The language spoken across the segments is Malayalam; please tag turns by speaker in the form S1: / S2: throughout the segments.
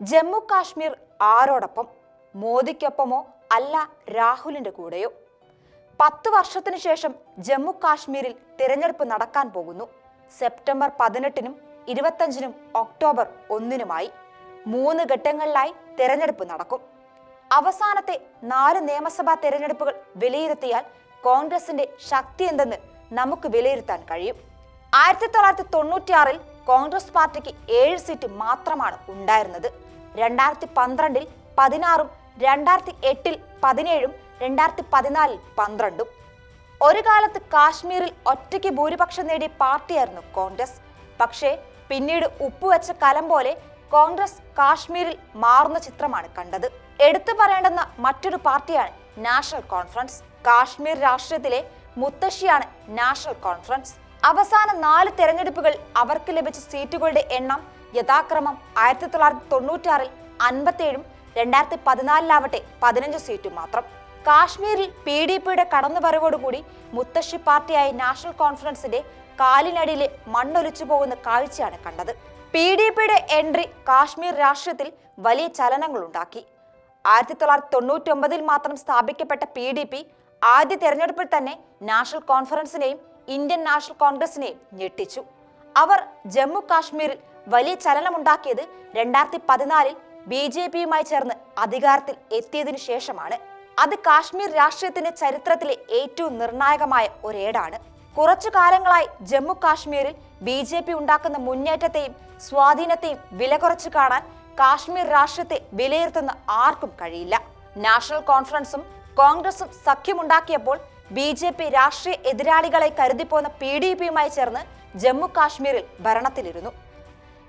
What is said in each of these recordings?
S1: ജമ്മു കാശ്മീർ ആരോടൊപ്പം മോദിക്കൊപ്പമോ അല്ല രാഹുലിന്റെ കൂടെയോ? പത്ത് വർഷത്തിനു ശേഷം ജമ്മു കാശ്മീരിൽ തിരഞ്ഞെടുപ്പ് നടക്കാൻ പോകുന്നു. സെപ്റ്റംബർ പതിനെട്ടിനും ഇരുപത്തഞ്ചിനും ഒക്ടോബർ ഒന്നിനുമായി മൂന്ന് ഘട്ടങ്ങളിലായി തിരഞ്ഞെടുപ്പ് നടക്കും. അവസാനത്തെ നാല് നിയമസഭാ തിരഞ്ഞെടുപ്പുകൾ വിലയിരുത്തിയാൽ കോൺഗ്രസിന്റെ ശക്തി എന്തെന്ന് നമുക്ക് വിലയിരുത്താൻ കഴിയും. ആയിരത്തി തൊള്ളായിരത്തി തൊണ്ണൂറ്റിയാറിൽ കോൺഗ്രസ് പാർട്ടിക്ക് ഏഴ് സീറ്റ് മാത്രമാണ് ഉണ്ടായിരുന്നത്. രണ്ടായിരത്തി പന്ത്രണ്ടിൽ പതിനാറും രണ്ടായിരത്തി എട്ടിൽ പതിനേഴും രണ്ടായിരത്തി പതിനാലിൽ പന്ത്രണ്ടും. ഒരു കാലത്ത് കാശ്മീരിൽ ഒറ്റയ്ക്ക് ഭൂരിപക്ഷം നേടിയ പാർട്ടിയായിരുന്നു കോൺഗ്രസ്. പക്ഷേ പിന്നീട് ഉപ്പുവെച്ച കലം പോലെ കോൺഗ്രസ് കാശ്മീരിൽ മാറുന്ന ചിത്രമാണ് കണ്ടത്. എടുത്തു പറയേണ്ടുന്ന മറ്റൊരു പാർട്ടിയാണ് നാഷണൽ കോൺഫറൻസ്. കാശ്മീർ രാഷ്ട്രീയത്തിലെ മുത്തശ്ശിയാണ് നാഷണൽ കോൺഫറൻസ്. അവസാന നാല് തെരഞ്ഞെടുപ്പുകൾ അവർക്ക് ലഭിച്ച സീറ്റുകളുടെ എണ്ണം യഥാക്രമം ആയിരത്തി തൊള്ളായിരത്തി തൊണ്ണൂറ്റാറിൽ അൻപത്തേഴും രണ്ടായിരത്തി പതിനാലിലാവട്ടെ പതിനഞ്ച് സീറ്റും മാത്രം. കാശ്മീരിൽ പി ഡി പിയുടെ കടന്നുവരവോടുകൂടി മുത്തശ്ശി പാർട്ടിയായ നാഷണൽ കോൺഫറൻസിന്റെ കാലിനടിയിലെ മണ്ണൊലിച്ചു പോകുന്ന കാഴ്ചയാണ് കണ്ടത്. പി ഡി പിയുടെ എൻട്രി കാശ്മീർ രാഷ്ട്രീയത്തിൽ വലിയ ചലനങ്ങളുണ്ടാക്കി ആയിരത്തി തൊള്ളായിരത്തി തൊണ്ണൂറ്റി ഒമ്പതിൽ മാത്രം സ്ഥാപിക്കപ്പെട്ട പി ഡി പി ആദ്യ തെരഞ്ഞെടുപ്പിൽ തന്നെ നാഷണൽ കോൺഫറൻസിനെയും ഇന്ത്യൻ നാഷണൽ കോൺഗ്രസിനെ ഞെട്ടിച്ചു. അവർ ജമ്മു കാശ്മീരിൽ വലിയ ചലനമുണ്ടാക്കിയത് രണ്ടായിരത്തി പതിനാലിൽ ബി ജെ പിയുമായി ചേർന്ന് അധികാരത്തിൽ എത്തിയതിനു ശേഷമാണ്. അത് കാശ്മീർ രാഷ്ട്രീയത്തിന്റെ ചരിത്രത്തിലെ ഏറ്റവും നിർണായകമായ ഒരേടാണ് കുറച്ചു കാലങ്ങളായി ജമ്മു കാശ്മീരിൽ ബി ജെ പി ഉണ്ടാക്കുന്ന മുന്നേറ്റത്തെയും സ്വാധീനത്തെയും വില കുറച്ചു കാണാൻ കാശ്മീർ രാഷ്ട്രീയത്തെ വിലയിരുത്തുന്ന ആർക്കും കഴിയില്ല. നാഷണൽ കോൺഫറൻസും കോൺഗ്രസും സഖ്യമുണ്ടാക്കിയപ്പോൾ ബി ജെ പി രാഷ്ട്രീയ എതിരാളികളെ കരുതിപ്പോന്ന പി ഡി പിയുമായി ചേർന്ന് ജമ്മു കാശ്മീരിൽ ഭരണത്തിലിരുന്നു.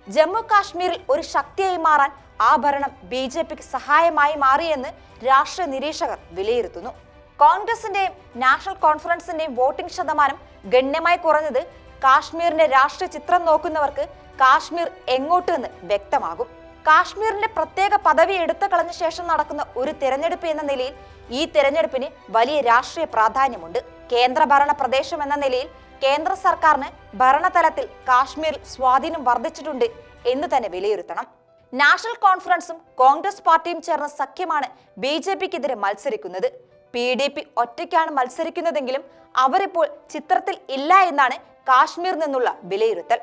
S1: ജമ്മു കാശ്മീരിൽ ഒരു ശക്തിയായി മാറാൻ ആ ഭരണം ബി ജെ പിക്ക് സഹായമായി മാറിയെന്ന് രാഷ്ട്രീയ നിരീക്ഷകർ വിലയിരുത്തുന്നു. കോൺഗ്രസിന്റെയും നാഷണൽ കോൺഫറൻസിന്റെയും വോട്ടിംഗ് ശതമാനം ഗണ്യമായി കുറഞ്ഞത് കാശ്മീരിന്റെ രാഷ്ട്രീയ ചിത്രം നോക്കുന്നവർക്ക് കാശ്മീർ എങ്ങോട്ടെന്ന് വ്യക്തമാകും. കാശ്മീരിന്റെ പ്രത്യേക പദവി എടുത്തു കളഞ്ഞ ശേഷം നടക്കുന്ന ഒരു തിരഞ്ഞെടുപ്പ് എന്ന നിലയിൽ ഈ തിരഞ്ഞെടുപ്പിന് വലിയ രാഷ്ട്രീയ പ്രാധാന്യമുണ്ട്. കേന്ദ്രഭരണ പ്രദേശം എന്ന നിലയിൽ കേന്ദ്ര സർക്കാരിന് ഭരണതലത്തിൽ കാശ്മീരിൽ സ്വാധീനം വർദ്ധിച്ചിട്ടുണ്ട് എന്ന് തന്നെ വിലയിരുത്തണം. നാഷണൽ കോൺഫറൻസും കോൺഗ്രസ് പാർട്ടിയും ചേർന്ന സഖ്യമാണ് ബി ജെ പിക്കെതിരെ മത്സരിക്കുന്നത്. പി ഡി പി ഒറ്റയ്ക്കാണ് മത്സരിക്കുന്നതെങ്കിലും അവരിപ്പോൾ ചിത്രത്തിൽ ഇല്ല എന്നാണ് കാശ്മീർ നിന്നുള്ള വിലയിരുത്തൽ.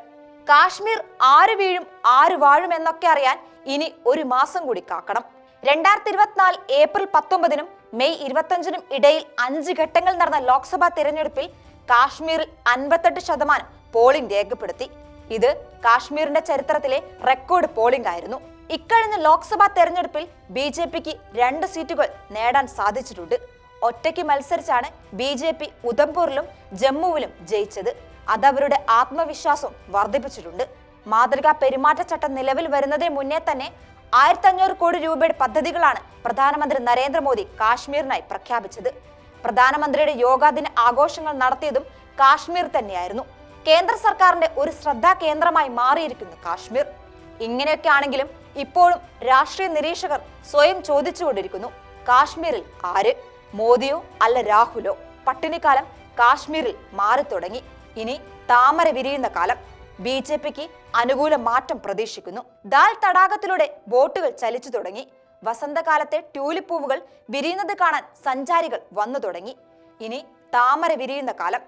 S1: കാശ്മീർ ആര് വീഴും ആര് വാഴും എന്നൊക്കെ അറിയാൻ ഇനി ഒരു മാസം കൂടി കാക്കണം. രണ്ടായിരത്തി ഇരുപത്തിനാല് ഏപ്രിൽ പത്തൊമ്പതിനും മെയ് ഇരുപത്തഞ്ചിനും ഇടയിൽ അഞ്ച് ഘട്ടങ്ങൾ നടന്ന ലോക്സഭാ തിരഞ്ഞെടുപ്പിൽ കാശ്മീരിൽ അൻപത്തെട്ട് ശതമാനം പോളിംഗ് രേഖപ്പെടുത്തി. ഇത് കാശ്മീരിന്റെ ചരിത്രത്തിലെ റെക്കോർഡ് പോളിംഗ് ആയിരുന്നു. ഇക്കഴിഞ്ഞ ലോക്സഭാ തെരഞ്ഞെടുപ്പിൽ ബി ജെ പിക്ക് രണ്ട് സീറ്റുകൾ നേടാൻ സാധിച്ചിട്ടുണ്ട്. ഒറ്റയ്ക്ക് മത്സരിച്ചാണ് ബി ജെ പി ഉദംപൂരിലും ജമ്മുവിലും ജയിച്ചത്. അതവരുടെ ആത്മവിശ്വാസം വർദ്ധിപ്പിച്ചിട്ടുണ്ട്. മാതൃകാ പെരുമാറ്റച്ചട്ടം നിലവിൽ വരുന്നതിന് മുന്നേ തന്നെ ആയിരത്തി അഞ്ഞൂറ് കോടി രൂപയുടെ പദ്ധതികളാണ് പ്രധാനമന്ത്രി നരേന്ദ്രമോദി കാശ്മീരിനായി പ്രഖ്യാപിച്ചത്. പ്രധാനമന്ത്രിയുടെ യോഗാദിന ആഘോഷങ്ങൾ നടത്തിയതും കാശ്മീർ തന്നെയായിരുന്നു. കേന്ദ്ര സർക്കാരിന്റെ ഒരു ശ്രദ്ധാ കേന്ദ്രമായി മാറിയിരിക്കുന്നു കാശ്മീർ. ഇങ്ങനെയൊക്കെ ആണെങ്കിലും ഇപ്പോഴും രാഷ്ട്രീയ നിരീക്ഷകർ സ്വയം ചോദിച്ചുകൊണ്ടിരിക്കുന്നു കാശ്മീരിൽ ആര്? മോദിയോ അല്ല രാഹുലോ? പട്ടിണിക്കാലം കാശ്മീരിൽ മാറി തുടങ്ങി ഇനി താമര വിരിയുന്ന കാലം. ബി ജെ പിക്ക് അനുകൂല മാറ്റം പ്രതീക്ഷിക്കുന്നു. ദാൽ തടാകത്തിലൂടെ ബോട്ടുകൾ ചലിച്ചു തുടങ്ങി. വസന്തകാലത്തെ ട്യൂലിപ്പ് പൂവുകൾ വിരിയുന്നത് കാണാൻ സഞ്ചാരികൾ വന്നു തുടങ്ങി. ഇനി താമര വിരിയുന്ന കാലം.